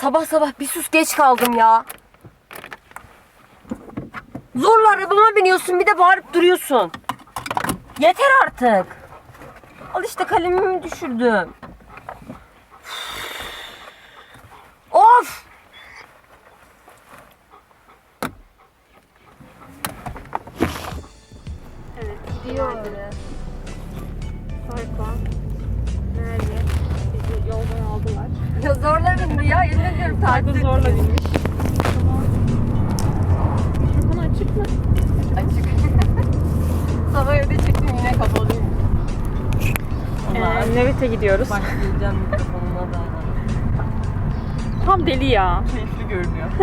Sabah sabah bir sus geç kaldım ya. Zorla arabama biniyorsun bir de bağırıp duruyorsun. Yeter artık. Al işte kalemimi düşürdüm. Zorla bindi ya. Yemin ediyorum takip zorla binmiş. Mikrofon açık mı? Açık. Sabah evde çektim yine kapalıyım. Ee, Nevit'e gidiyoruz. Başlayacağım mikrofonuna da. Tam deli ya. Keyifli görünüyor.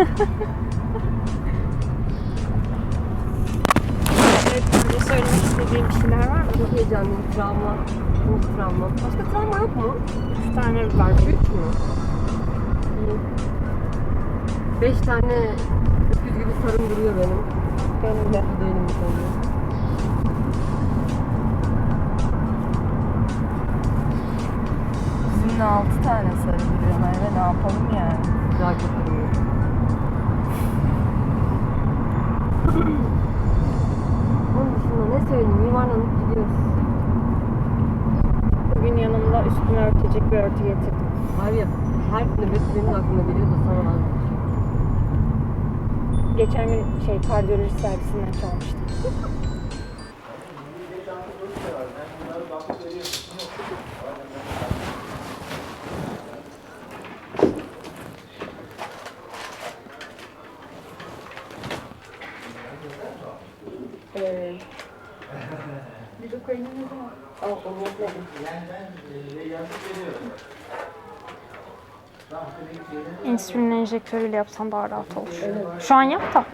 Evet, söylemek istediğim bir şeyler var mı? Çok heyecanlıyım. Travma. Çok travma. Başka travma yok mu? Üç tane var. Üç mü? İyi. Beş tane öküz gibi sarım duruyor benim. Benim de. Değilim bu konuda. Bizim de 6 tane sarı duruyor Merve ne yapalım yani? Daha çok duruyor. Onun dışında ne söyleyeyim? Yuvarlanıp gidiyoruz. Bugün yanımda üstünü örtecek bir örtü getirdim. Var ya her nöbet benim aklıma geliyor da sonra vazgeçiyorum. Geçen gün şey kardiyoloji servisinden çalmıştım. Ee, Al onu yapmadım. İnsülin enjektörüyle yapsan daha rahat olur. Şu an yap da.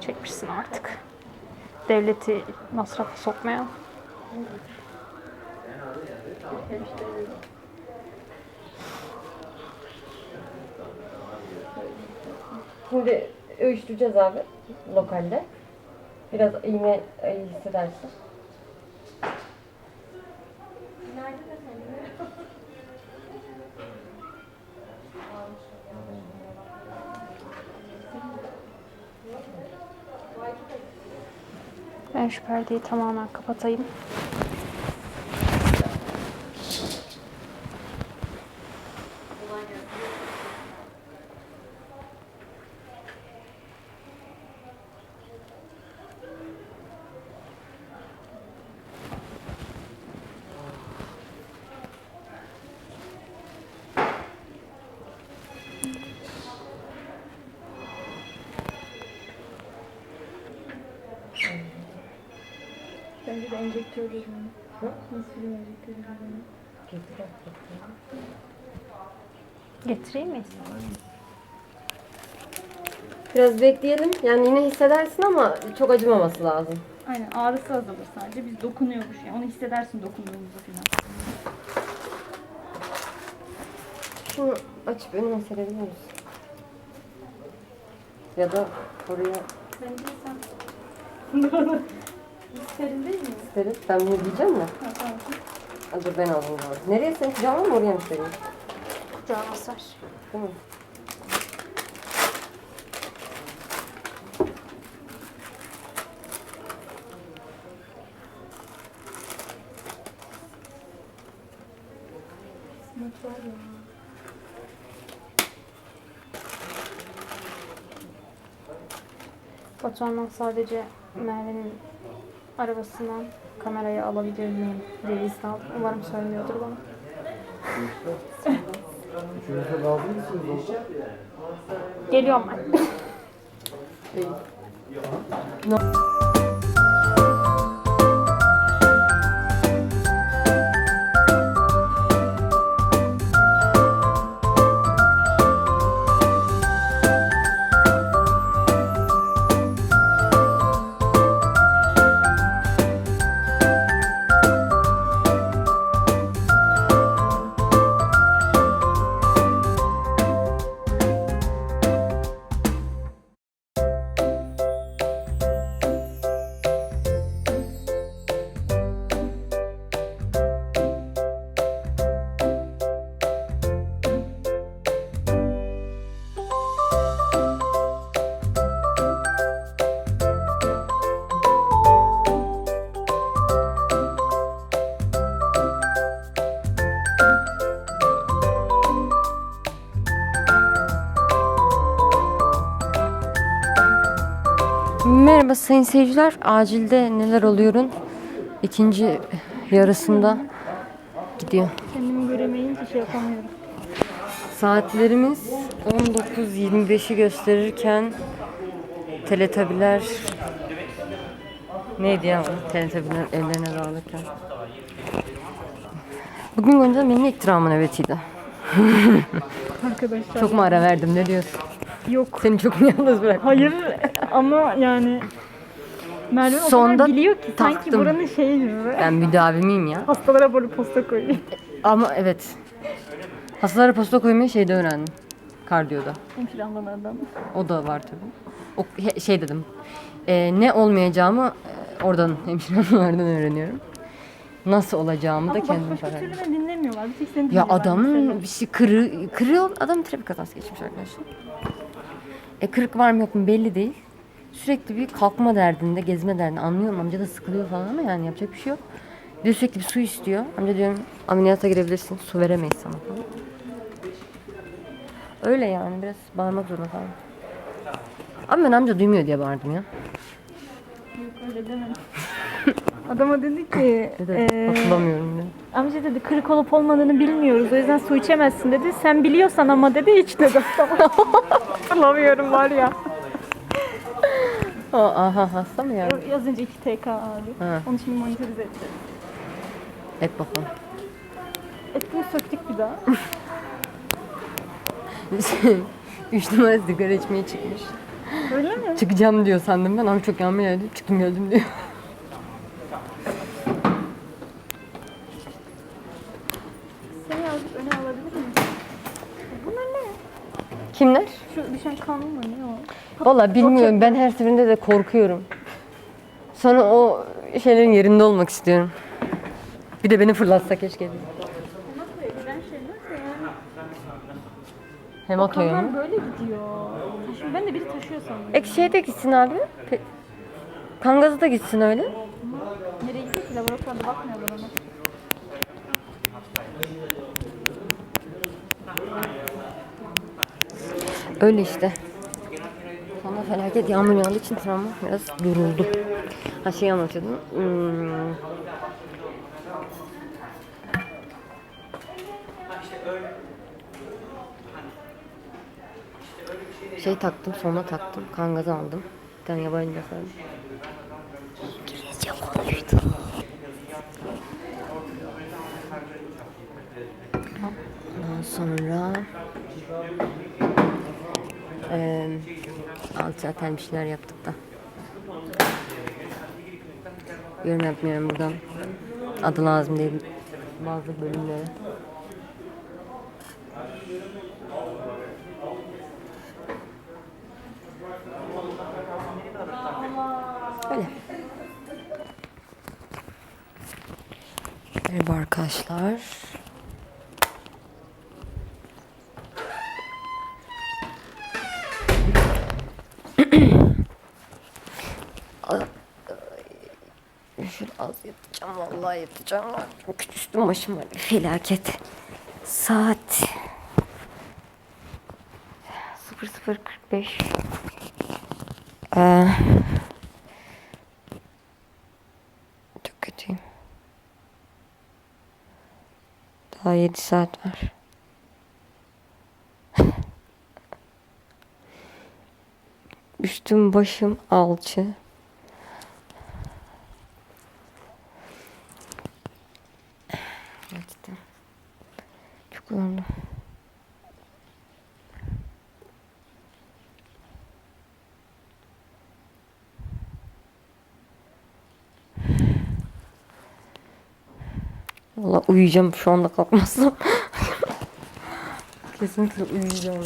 Çekmişsin artık. Devleti masrafa sokmaya. Şimdi ölçtüreceğiz abi lokalde. Biraz iğne hissedersin. Şu perdeyi tamamen kapatayım. Bence de enjektör Nasıl enjektör Getireyim mi? Biraz bekleyelim. Yani yine hissedersin ama çok acımaması lazım. Aynen ağrısı azalır sadece. Biz dokunuyormuş yani. Onu hissedersin dokunduğumuzu falan. Şunu açıp önüme serebilir misin? Ya da oraya Bence sen... Serin değil mi? isteriz. Ben bunu giyeceğim mi? Ha, tamam. Dur ben alayım doğru. Nereye senin kucağına mı oraya mı sereyim? Kucağına sar. Değil mi? Batuhan'dan sadece Merve'nin arabasından kamerayı alabilir miyim diye izin aldım. Umarım söylemiyordur bana. Üçünüzde lazım mısınız olsa? Geliyorum ben. Şey, Merhaba sayın seyirciler. Acilde neler oluyorun ikinci yarısında gidiyor. Kendimi göremeyince şey yapamıyorum. Saatlerimiz 19.25'i gösterirken teletabiler neydi ya o? Teletabiler ellerine dağılırken. Bugün Gonca'nın benim ilk travma nöbetiydi. Arkadaşlar. Çok mu ara verdim ne diyorsun? Yok. Seni çok mu yalnız bıraktım? Hayır ama yani Merve o Sonda kadar biliyor ki sanki taktım. buranın şeyi gibi. Ben müdavimiyim ya. Hastalara böyle posta koyuyor. Ama evet. Hastalara posta koymayı şeyde öğrendim. Kardiyoda. Hemşire. O da var tabii. O he- şey dedim. e, ne olmayacağımı e, oradan hemşirelerden öğreniyorum. Nasıl olacağımı da Ama kendim başka karar türlü de dinlemiyorlar. Bir tek seni Ya dinliyorlar adamın bir şey kırı, kırıyor. Adam trafik kazası geçmiş arkadaşlar. E kırık var mı yok mu belli değil. Sürekli bir kalkma derdinde, gezme derdinde. Anlıyorum amca da sıkılıyor falan ama yani yapacak bir şey yok. Diyor sürekli bir su istiyor. Amca diyorum ameliyata girebilirsin. Su veremeyiz sana falan. Öyle yani biraz bağırmak zorunda kaldım. Ama ben amca duymuyor diye bağırdım ya. Öyle demedim. Adama dedi ki Dedi, eee, hatırlamıyorum bile. amca dedi kırık olup olmadığını bilmiyoruz o yüzden su içemezsin dedi. Sen biliyorsan ama dedi iç dedi. Hatırlamıyorum var ya. Aha hasta mı yani? Yazınca 2 TK abi. Ha. Onu şimdi monitörize edeceğiz. Et bakalım. Etini söktük bir daha. Üç numara sigara içmeye çıkmış. Öyle mi? Çıkacağım diyor sandım ben ama çok yağmur yağdı. Çıktım geldim diyor. Kimler? Şu düşen kanun mu ne o? Valla bilmiyorum. Ben her seferinde de korkuyorum. Sonra o şeylerin yerinde olmak istiyorum. Bir de beni fırlatsa keşke. şey? Hematoya Kanlar mı? böyle gidiyor. Şimdi ben de biri taşıyor sandım. Ek şey de gitsin abi. Pe- Kangazı da gitsin öyle. Nereye gidiyor ki? Laboratuvarda bakmıyorlar ona. Öyle işte. Sonra felaket yağmur yağdığı için travma biraz duruldu. Ha şey anlatıyordum. Hmm. Şey taktım, sonra taktım. Kan gazı aldım. Bir tane yabancı aldım. İngilizce konuştu. Ondan sonra alt zaten bir yaptık da. Yorum yapmıyorum buradan. Adı lazım değil bazı bölümlere. Öyle. Merhaba arkadaşlar. Şöyle az yatacağım vallahi yatacağım. Çünkü üstüm başım var. Felaket. Saat 00.45 ee, Çok kötüyüm. Daha 7 saat var. Üstüm başım alçı. Gerçekten. Çok yoruldum. Valla uyuyacağım şu anda kalkmazsam. Kesinlikle uyuyacağım.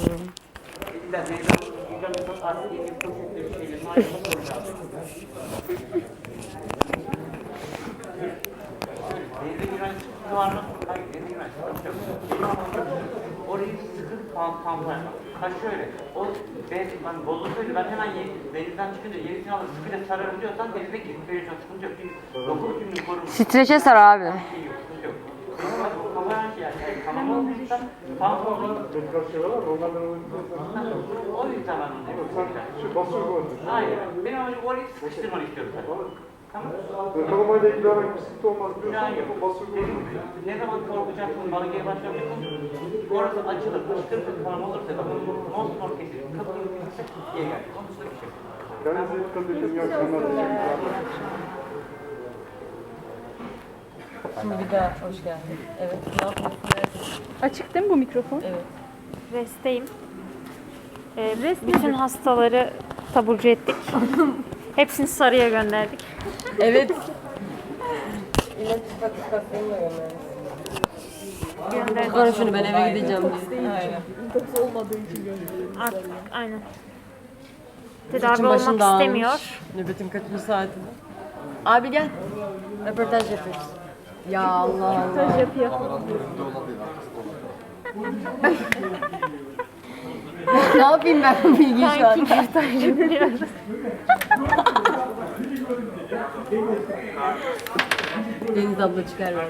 Orayı sıkıp pam pampaya. Ha şöyle, o ben, ben bozukluydu, ben hemen ye- denizden çıkınca yenisini alır, sıkıca sararım diyorsan denize gidip veriyorsan sıkıntı yok. Çünkü doku bütünlüğü korunmuş. Streçe sar abi. Kanama olduysa tampon Tekrar şey var onlardan o yüzden ben onu sen şu bu önce. Hayır. Benim amacım orayı sıkıştırmanı istiyorum zaten. Tamam. Yakalamayla ilgili herhangi bir sıkıntı olmaz diyorsan basıyor bu Dedim, önce. ne zaman korkacaksın, bana geri başlayacaksın. Orası açılır, kışkırtık falan olursa da mosmor kesir, kapıyı kesir, geri gel. Sonuçta bir şey. yok. Kendinize dikkat edin. İyi akşamlar. Şimdi bir daha hoş geldin. Evet. Ne yapıyorsun? Açık değil mi bu mikrofon? Evet. Rest'teyim. Ee, bütün hastaları taburcu ettik. Hepsini sarıya gönderdik. Evet. İlaç patikasyonla gönderdim. Gönderdik. Sonra şunu ben eve gideceğim diye. Aynen. Artık aynen. Tedavi olmak dağılmış. istemiyor. Nöbetin kaçıncı saatinde? Abi gel. Röportaj yapıyoruz. Ya Allah Allah. yapıyor. ne yapayım ben bu bilgiyi şu an? Deniz abla çıkar ver.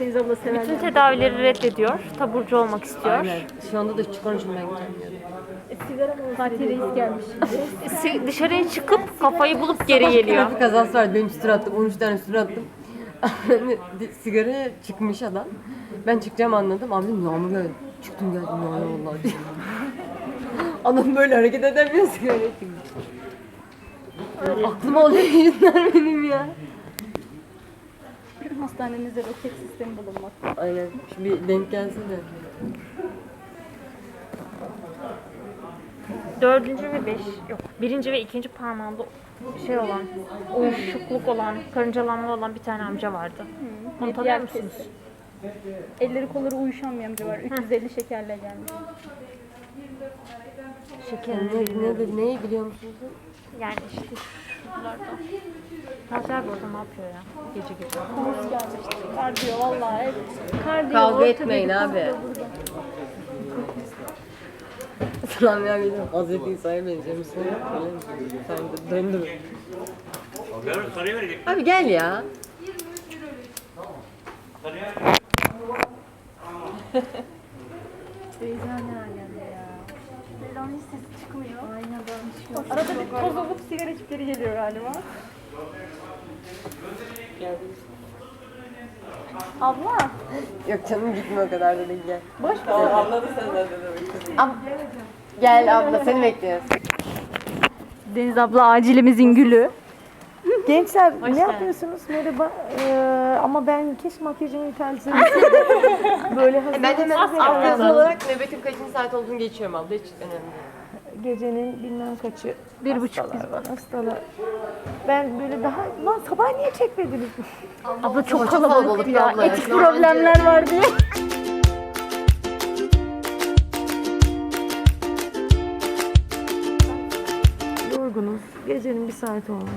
Deniz abla. Bütün tedavileri reddediyor. Taburcu olmak istiyor. Aynen. Şu anda da çıkar gideceğim diyordu. Fatih Reis gelmiş. Dışarıya çıkıp kafayı bulup geri geliyor. Trafik kazası vardı. Benim üstüne attım. 13 tane üstüne attım. Sigaraya çıkmış adam. Ben çıkacağım anladım. Abi yağmur geldi. Çıktım geldim ya vallahi. adam böyle hareket edemiyor sigaraya çıkmış. Aklıma oluyor yüzler benim ya. Hastanenizde roket sistemi bulunmakta. Aynen. Şimdi denk gelse de. Dördüncü ve beş, yok birinci ve ikinci parmağında şey olan, uyuşukluk olan, karıncalanma olan bir tane amca vardı. Onu tanıyor musunuz? Elleri kolları uyuşan bir amca var. 350 şekerle gelmiş. Şeker ne, ne, neyi biliyor musunuz? Yani işte şuralarda. Fatih abi orada ne yapıyor ya? Gece gece. Konus gelmişti. Kardiyo vallahi. Kardiyo Kavga etmeyin abi. Selam ya geliyorum. Hazreti İsa'ya mi? Sen de verecek. Abi gel ya. Beyza ne alemde ya. Beyla'nın hiç sesi çıkmıyor. Aynen Arada bir toz olup sigara içip geri geliyor galiba. Abla. Yok canım gitme o kadar da değil gel. Boş ver. Tamam anladın sen zaten demek Ab Gel abla seni bekliyoruz. Deniz abla acilimizin gülü. Gençler ne yapıyorsunuz? Merhaba. Ee, ama ben keşke makyajımı ithal Böyle hazır Ben hemen hazır. olarak nöbetin kaçıncı saat olduğunu geçiyorum abla hiç önemli değil. Gecenin bilmem kaçı. Bir buçuk. Hastalar var, hastalar. Ben böyle daha... Lan sabah niye çekmediniz? Abla çok Çok kalabalık ya. abla. Etik problemler var diye. Yorgunuz. Gecenin bir saati olmuş.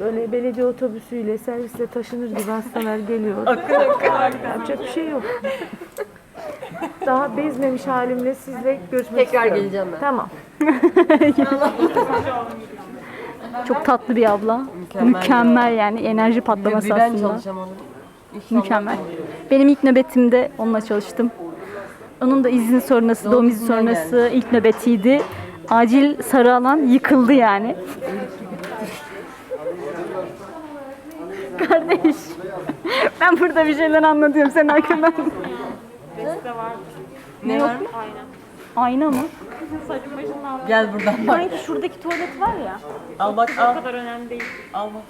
Böyle belediye otobüsüyle, servisle taşınır gibi hastalar geliyor. Yapacak bir şey yok. Daha bezmemiş halimle sizle görüşmek Tekrar istiyorum. geleceğim ben. Tamam. Çok tatlı bir abla. Mükemmel yani enerji patlaması Bir ben aslında. çalışacağım onu. İnşallah. Mükemmel. Benim ilk nöbetimde onunla çalıştım. Onun da izin sonrası, Doğum doğum izni izinden sonrası ilk nöbetiydi. Acil sarı alan yıkıldı yani. Kardeş. Ben burada bir şeyler anlatıyorum sen arkadan. Ne var? Ayna mı? Gel buradan bak. Sanki şuradaki tuvalet var ya. Al bak al. kadar önemli değil. Al bak.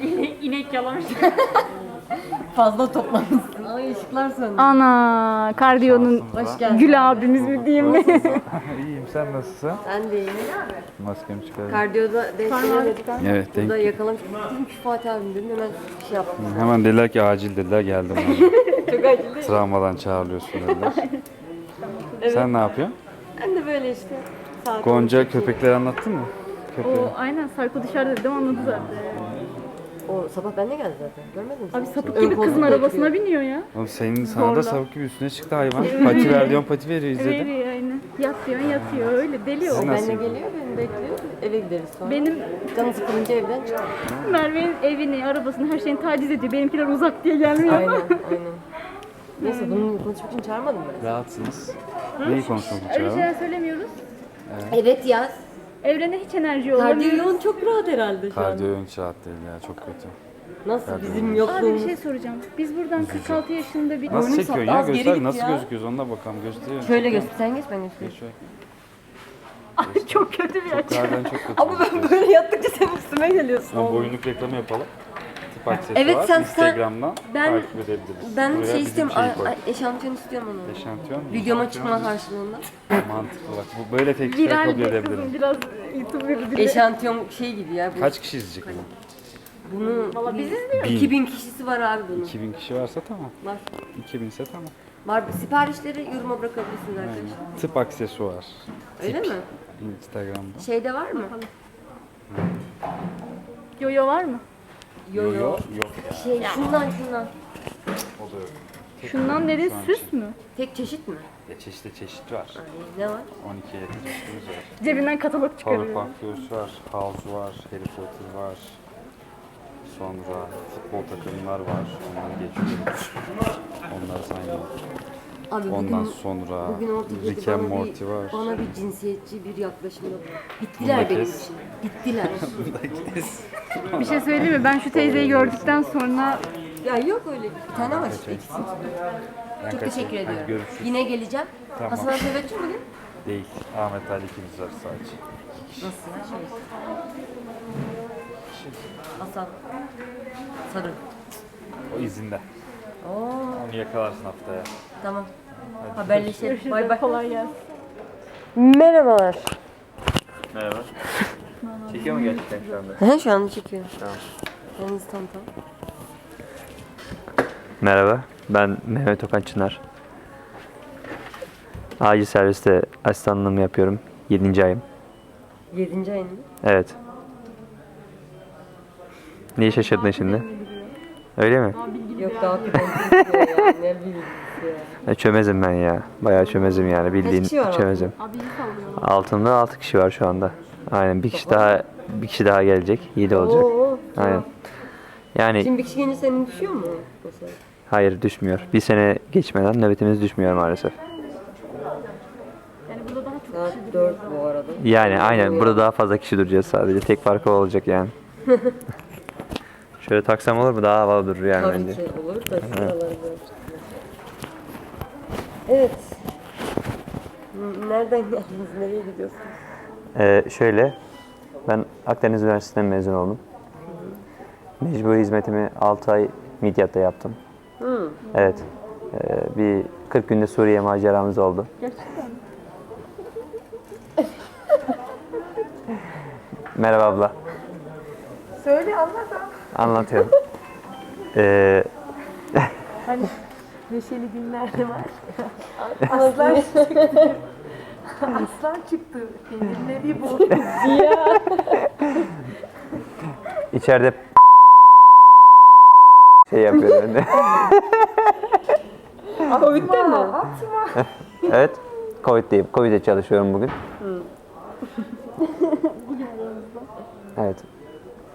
İnek yalamış. Fazla toplamışsın. Ay ışıklar söndü. Ana, kardiyonun Hoş geldin. Gül abimiz mi diyeyim mi? İyiyim sen nasılsın? Sen de iyi. Maskemi çıkardım. Kardiyoda denk gelemedik. Evet denk. Burada yakalamış. Dedim ki Fatih abim dedim hemen bir şey yaptım. Hemen dediler ki acil dediler geldim. Çok acil değil. Travmadan çağırıyorsun dediler. Sen ne yapıyorsun? Ben de böyle işte. Saat Gonca köpekleri anlattın mı? Köpeği. o aynen Sarko dışarıda dedim anladı zaten. O sabah benimle geldi zaten. Görmedin mi? Abi sen? sapık Ön gibi kızın arabasına biniyor ya. Oğlum senin sana Zorla. da savuk gibi üstüne çıktı hayvan. Pati ver diyorsun pati veriyor izledim. Veriyor aynen. Yat diyorsun yatıyor öyle deli o. Sizin nasıl? Geliyor, beni bekliyor. Eve gideriz sonra. Benim Canı sıkılınca evden çıkıyor. Merve'nin evini, arabasını, her şeyini taciz ediyor. Benimkiler uzak diye gelmiyor. Aynen, aynen. Neyse bunu konuşmak için çağırmadım ben. Rahatsınız. Neyi konuşmak için Öyle çağırdın? şeyler söylemiyoruz. Evet yaz. Evrene hiç enerji olamıyor. Kardiyon çok rahat herhalde şu an. Kardiyo hiç rahat değil ya çok kötü. Nasıl bizim Abi bir yokluğumuz. şey soracağım. Biz buradan 46 yaşında bir... Nasıl saplı, ya az geri göster git nasıl ya. gözüküyoruz ona da bakalım gösteriyor. Şöyle göster. Sen geç ben göstereyim. Şöyle. çok kötü bir açı. Yukarıdan çok kötü. Ama ben böyle yattıkça senin üstüme geliyorsun. Ama boyunluk reklamı yapalım. Tip aksesuar Evet, sen- sen- Instagram'dan ben- takip edebiliriz. Ben Buraya şey istiyorum, şeyi a- a- eşantiyon istiyorum onu. Eşantiyon mu? Videoma çıkma karşılığında. Mantıklı bak. Bu böyle teklifler Viral kabul edebilirim. biraz YouTuber dili. Eşantiyon şey gibi ya. Bu, Kaç kişi izleyecek bunu? Bunu Valla biz izliyoruz. Bin. 2000 kişisi var abi bunun. 2000 kişi varsa tamam. Var. 2000 ise tamam. Var. Siparişleri yoruma bırakabilirsiniz arkadaşlar. Tıp aksesuar. Öyle mi? Instagram'da. Şeyde var mı? Yoyo var mı? Yo yo. Yok Şey şundan şundan. o da yok. Şundan dedin süs mü? Tek çeşit mi? Ya çeşitli çeşit var. Ay, ne var? 12 yakın çeşitimiz var. Cebinden katalog çıkarıyor. Powerpuff Girls var, House var, Harry Potter var. Sonra futbol takımlar var. Onları geçiyorum. Onları saymayayım. Abi Ondan bugün, sonra bugün ortadaki Rick and bana Morty bir, var. bana bir cinsiyetçi bir yaklaşım yok. Bittiler Bunu da benim kes. için. Bittiler. Bir şey söyleyeyim mi? Ben şu teyzeyi gördükten sonra ya yok öyle. Bir tane var işte ikisi. Ben Çok teşekkür ediyorum. görüşürüz. Yine geleceğim. Tamam. Hasan abi nöbetçi mi bugün? Değil. Ahmet Ali ikimiz var sadece. Nasıl ya? Şey. Hasan. Sarı. O izinde. Oo, Onu yakalarsın haftaya. tamam. Haberleşelim. Bay bay. kolay gelsin. Merhabalar. Merhaba. Çekiyor mu gerçekten şu anda? He şu anda çekiyorum. Tamam. Yalnız tam tam. Merhaba, ben Mehmet Okan Çınar. Acil serviste asistanlığımı yapıyorum. 7. ayım. Yedinci ayın mı? Evet. Niye şaşırdın şimdi? Öyle mi? Yok daha kıdemli diyor ya. Ne bilgisi ya. Ya çömezim ben ya. Bayağı çömezim yani bildiğin kişi var çömezim. Abi iyi sallıyor. Altında 6 kişi var şu anda. Aynen bir kişi daha bir kişi daha gelecek. 7 olacak. Oo, Aynen. Yani Şimdi bir kişi gelince senin düşüyor mu mesela? hayır düşmüyor. Bir sene geçmeden nöbetimiz düşmüyor maalesef. Yani burada daha çok Saat 4 bu arada. Yani aynen burada daha fazla kişi duracağız sadece. Tek farkı o olacak yani. Şöyle taksam olur mu? Daha havalı durur yani Tabii bence. ki olur da şuraları. Evet. Nereden geldiniz? Nereye gidiyorsunuz? Ee, şöyle, ben Akdeniz Üniversitesi'nden mezun oldum. Mecburi hizmetimi 6 ay Midyat'ta yaptım. Hı. Evet. Ee, bir 40 günde Suriye maceramız oldu. Gerçekten. Merhaba abla. Söyle anlat Anlatıyorum. Ee, Neşeli günlerde var. Aslan. Aslan çıktı. Kendine bir bul. içeride şey yapıyorum ben de. Covid'de mi? evet. Covid'deyim. Covid'de çalışıyorum bugün. Evet.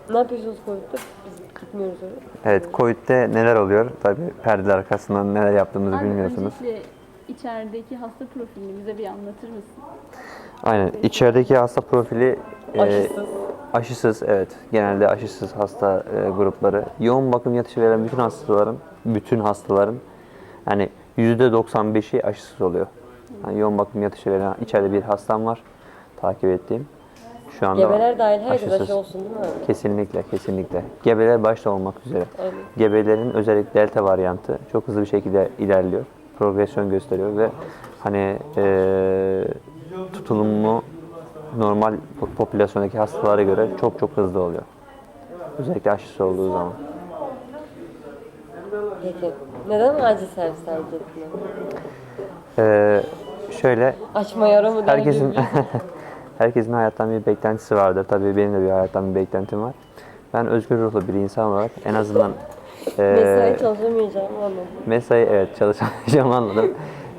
Ne yapıyorsunuz Covid'de? Biz gitmiyoruz öyle. Evet, Covid'de neler oluyor? Tabii perdeler arkasından neler yaptığımızı bilmiyorsunuz. öncelikle içerideki hasta profilini bize bir anlatır mısın? Aynen. İçerideki hasta profili e, Aşısız. aşısız, evet. Genelde aşısız hasta e, grupları. Yoğun bakım yatışı veren bütün hastaların, bütün hastaların yani %95'i aşısız oluyor. Yani yoğun bakım yatışı veren içeride bir hastam var takip ettiğim. Şu anda Gebeler dahil herkes aşısız. aşı olsun değil mi abi? Kesinlikle, kesinlikle. Gebeler başta olmak üzere. Aynen. Gebelerin özellikle delta varyantı çok hızlı bir şekilde ilerliyor. Progresyon gösteriyor ve hani eee tutulumu normal po- popülasyondaki hastalara göre çok çok hızlı oluyor. Özellikle aşısı olduğu zaman. Peki. Neden acil servis tercih ettin? Eee, şöyle Açma yara mı herkesin herkesin hayattan bir beklentisi vardır. Tabii benim de bir hayattan bir beklentim var. ben özgür ruhlu bir insan olarak en azından e, Mesai çalışamayacağım anladım. mesai evet çalışamayacağımı anladım.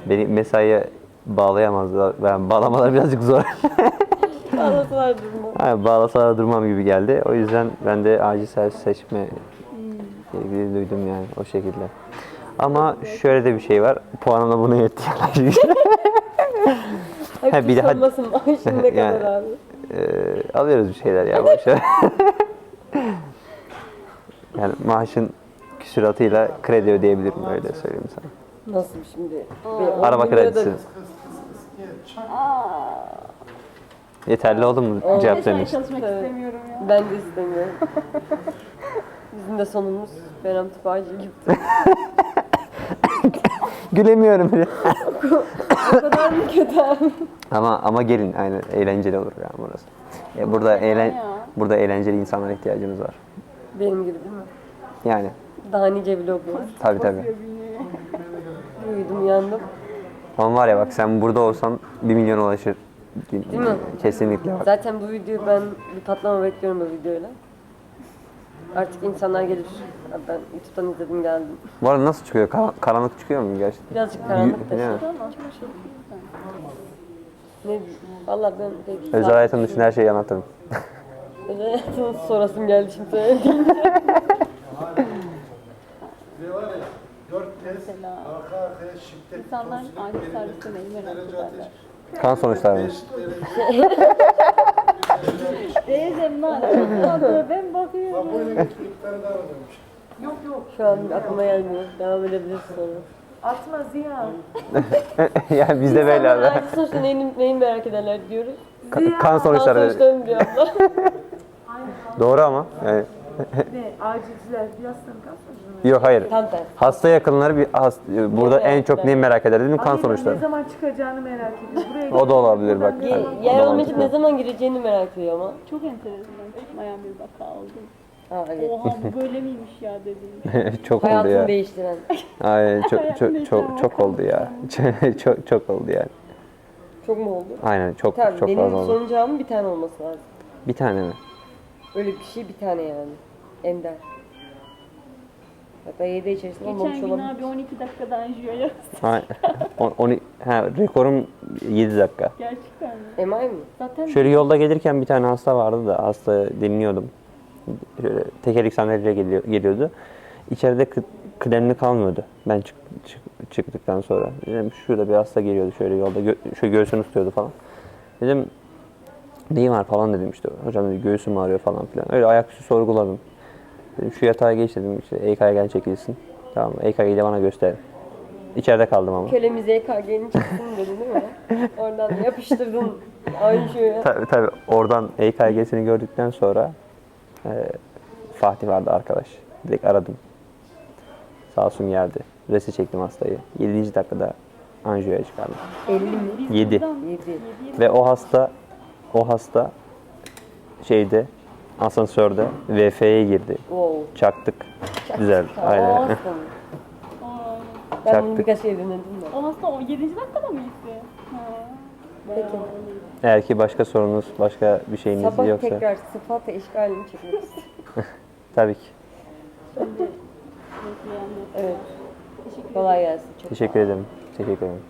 Beni mesaiye bağlayamazlar. Ben bağlamalar birazcık zor. Anlatılar durma. Ha, bağlasalar durmam gibi geldi. O yüzden ben de acil servis seçme ilgili duydum yani o şekilde. Ama şöyle de bir şey var. Puanım da buna yetti. Hep bir sormasın maaşın ne Yani- kadar abi. Ee, alıyoruz bir şeyler ya yani maaşın küsuratıyla kredi ödeyebilirim öyle söyleyeyim sana. Nasıl şimdi? Benim Araba 10 bin lira da- kredisi. Yeterli oldu mu cevap senin için? Çalışmak istemiyorum ya. Ben de istemiyorum. Bizim de sonumuz Benim tıp acil gitti. Gülemiyorum bile. O kadar mı kötü abi? ama ama gelin aynen eğlenceli olur ya burası. Ya burada eğlen ya. burada eğlenceli insanlara ihtiyacımız var. Benim gibi değil mi? Yani Daha nice vloglar. tabii tabii. Uyudum uyandım. Ama var ya bak sen burada olsan 1 milyon ulaşır. Değil mi? Kesinlikle bak. Zaten bu videoyu ben bir patlama bekliyorum bu videoyla. Artık insanlar gelir. Ben YouTube'dan izledim geldim. Bu arada nasıl çıkıyor? Kara- karanlık çıkıyor mu gerçekten? Birazcık karanlık da Değil mi? şey. Ne Valla ben pek Özel hayatım dışında her şeyi anlatırım. Özel hayatımın sorasım geldi şimdi söylediğim. İnsanlar acil serviste neyi merak ederler. Kan sonuçları mı? Teyzem ne alakası? Ben bakıyorum. Şu an aklıma gelmiyor. Devam edebilirsin sonra. Atma Ziya. yani bizde böyle İnsanlar abi. acil sonuçta neyi, neyi merak ederler diyoruz. Ka- kan Kan sonuçları. sonuçlarını diyor abla. Doğru ama. Yani, Ne? Acilciler bir hastanın kan sonucu mu? yok hayır. Tam tersi. Hasta yakınları bir hast- burada en çok neyi merak eder dedim kan sonuçları. Ne zaman çıkacağını merak ediyor. Buraya O da olabilir bak. Ye- Yer o da olmayınca mantıklı. ne zaman gireceğini merak ediyor ama. Çok enteresan. Çıkmayan bir vaka oldum. Ha, evet. Oha bu böyle miymiş ya dedim. çok oldu Hayatını ya. değiştiren. Aynen çok Hayatını çok değiştiren çok çok oldu ya. çok çok oldu yani. Çok mu oldu? Aynen çok Tabii çok benim fazla oldu. son cevabım bir tane olması lazım. Bir tane mi? Öyle bir şey bir tane yani. Ender. Hatta 7 içerisinde Geçen olmamış gün olabilir. abi 12 dakikada anjiyo yazdı. Aynen. On, onu, ha, rekorum 7 dakika. Gerçekten mi? MI mi? Zaten Şöyle yolda gelirken bir tane hasta vardı da hasta dinliyordum. Şöyle tekerlek sandalyeyle geliyor, geliyordu. İçeride kı- kıdemli kalmıyordu. Ben çık, çık- çıktıktan sonra. Dedim şurada bir hasta geliyordu şöyle yolda. Gö- şöyle göğsünü tutuyordu falan. Dedim neyi var falan dedim işte. Hocam dedi göğsüm ağrıyor falan filan. Öyle ayaküstü sorguladım. Dedim şu yatağa geç dedim işte EKG gel çekilsin. Tamam? EKG'yi de bana göster. İçeride kaldım ama. Kölemiz EKG'nin çıksın dedi değil mi? Oradan yapıştırdın anjiyoya. Tabii tabii oradan EKG'sini gördükten sonra e, Fatih vardı arkadaş. Direkt aradım. Sağ olsun geldi. Resi çektim hastayı. 7. dakikada anjiyoya çıkardım. 50 mi? 7. 7. Ve o hasta o hasta şeyde asansörde VF'ye girdi. Wow. Çaktık. Güzel. Aynen. Aa, Ben bunu Çaktık. birkaç kere denedim de. o hasta o 7. dakikada mı gitti? Ha. Peki. Eğer ki başka sorunuz, başka bir şeyiniz Sabah yoksa tekrar sıfatı eşkalini çekmek istiyorum. tabii ki. Evet. Kolay gelsin. Çok Teşekkür ederim. Teşekkür ederim.